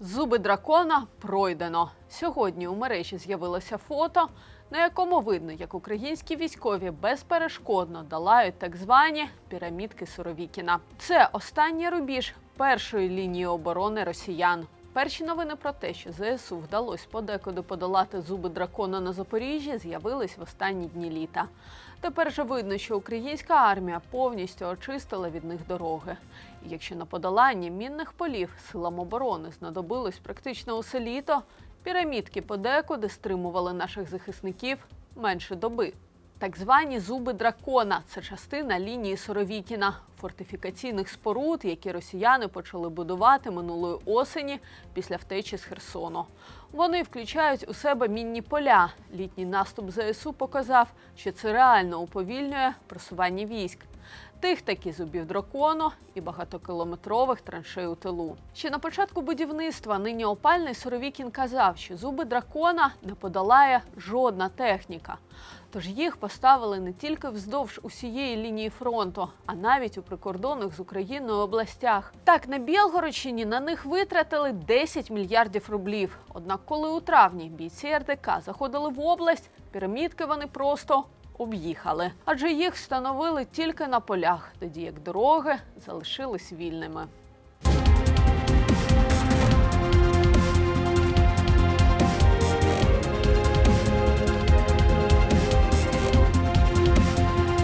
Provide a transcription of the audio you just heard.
Зуби дракона пройдено. Сьогодні у мережі з'явилося фото, на якому видно, як українські військові безперешкодно долають так звані пірамідки Суровікіна. Це останній рубіж першої лінії оборони росіян. Перші новини про те, що ЗСУ вдалося подекуди подолати зуби дракона на Запоріжжі, з'явились в останні дні літа. Тепер же видно, що українська армія повністю очистила від них дороги. І якщо на подолання мінних полів силам оборони знадобилось практично усе літо, пірамідки подекуди стримували наших захисників менше доби. Так звані зуби дракона це частина лінії Соровікіна, фортифікаційних споруд, які росіяни почали будувати минулої осені після втечі з Херсону. Вони включають у себе мінні поля. Літній наступ ЗСУ показав, що це реально уповільнює просування військ. Тих таки зубів дракону і багатокілометрових траншей у тилу. Ще на початку будівництва нині опальний Соровікін казав, що зуби дракона не подолає жодна техніка. Тож їх поставили не тільки вздовж усієї лінії фронту, а навіть у прикордонних з Україною областях. Так, на Білгородщині на них витратили 10 мільярдів рублів. Однак, коли у травні бійці РДК заходили в область, пірамідки вони просто об'їхали, адже їх встановили тільки на полях, тоді як дороги залишились вільними.